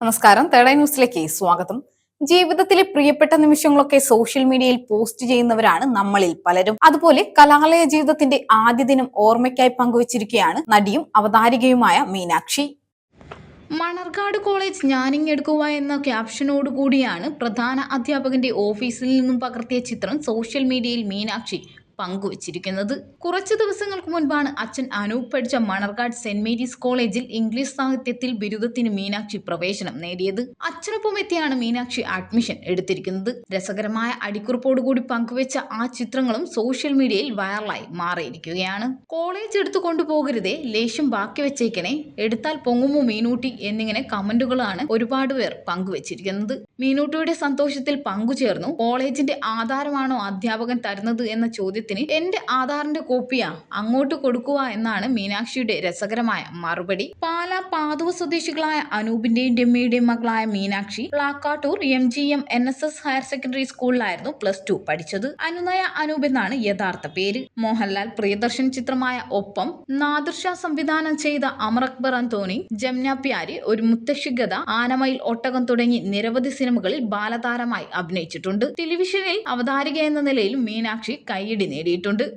നമസ്കാരം. Third eye ന്യൂസിലേക്ക് സ്വാഗതം. ജീവിതത്തിലെ പ്രിയപ്പെട്ട നിമിഷങ്ങളൊക്കെ സോഷ്യൽ മീഡിയയിൽ പോസ്റ്റ് ചെയ്യുന്നവരാണ് നമ്മളിൽ പലരും. അതുപോലെ കലാലയ ജീവിതത്തിന്റെ ആദ്യ ദിനം ഓർമ്മയ്ക്കായി പങ്കുവച്ചിരിക്കുകയാണ് നടിയും അവതാരികയുമായ മീനാക്ഷി. മണർകാട് കോളേജ് ഞാനിങ്ങെടുക്കുക എന്ന ക്യാപ്ഷനോട് കൂടിയാണ് പ്രധാന അധ്യാപകന്റെ ഓഫീസിൽ നിന്നും പകർത്തിയ ചിത്രം സോഷ്യൽ മീഡിയയിൽ മീനാക്ഷി. പങ്കുവച്ചിരിക്കുന്നത് കുറച്ചു ദിവസങ്ങൾക്ക് മുൻപാണ് അച്ഛൻ അനൂപ് പഠിച്ച മണർകാട് സെന്റ് മേരീസ് കോളേജിൽ ഇംഗ്ലീഷ് സാഹിത്യത്തിൽ ബിരുദത്തിന് മീനാക്ഷി പ്രവേശനം നേടിയത്. അച്ഛനൊപ്പം എത്തിയാണ് മീനാക്ഷി അഡ്മിഷൻ എടുത്തിരിക്കുന്നത്. രസകരമായ അടിക്കുറിപ്പോടുകൂടി പങ്കുവച്ച ആ ചിത്രങ്ങളും സോഷ്യൽ മീഡിയയിൽ വൈറലായി മാറിയിരിക്കുകയാണ്. കോളേജ് എടുത്തു കൊണ്ടുപോകരുതേ ലേശം ബാക്കി വെച്ചേക്കണേ. എടുത്താൽ പൊങ്ങുമോ മീനൂട്ടി എന്നിങ്ങനെ കമന്റുകളാണ് ഒരുപാട് പേർ പങ്കുവച്ചിരിക്കുന്നത്. മീനൂട്ടിയുടെ സന്തോഷത്തിൽ പങ്കുചേർന്നു. കോളേജിന്റെ ആധാരമാണോ അധ്യാപകൻ തരുന്നത് എന്ന ചോദ്യത്തിന് എന്റെ ആധാറിന്റെ കോപ്പിയാ. അങ്ങോട്ട് കൊടുക്കുക എന്നാണ് മീനാക്ഷിയുടെ രസകരമായ മറുപടി. പാലാ പാതുവ സ്വദേശികളായ അനൂപിന്റെയും രമ്യയുടെയും മകളായ Meenakshi Plakkattoor M G M N S S higher secondary സ്കൂളിലായിരുന്നു പ്ലസ് ടു പഠിച്ചത്. അനുനയ അനൂപ് എന്നാണ് യഥാർത്ഥ പേര്. മോഹൻലാൽ പ്രിയദർശൻ ചിത്രമായ ഒപ്പം നാദിർഷ സംവിധാനം ചെയ്ത അമർ അക്ബർ അന്തോണി ജംന പ്യാരി ഒരു മുത്തശ്ശിഗത ആനമയിൽ ഒട്ടകം തുടങ്ങി നിരവധി സിനിമകളിൽ ബാലതാരമായി അഭിനയിച്ചിട്ടുണ്ട്. ടെലിവിഷനിൽ അവതാരിക എന്ന നിലയിൽ മീനാക്ഷി കൈയടി നേടിയിട്ടുണ്ട്.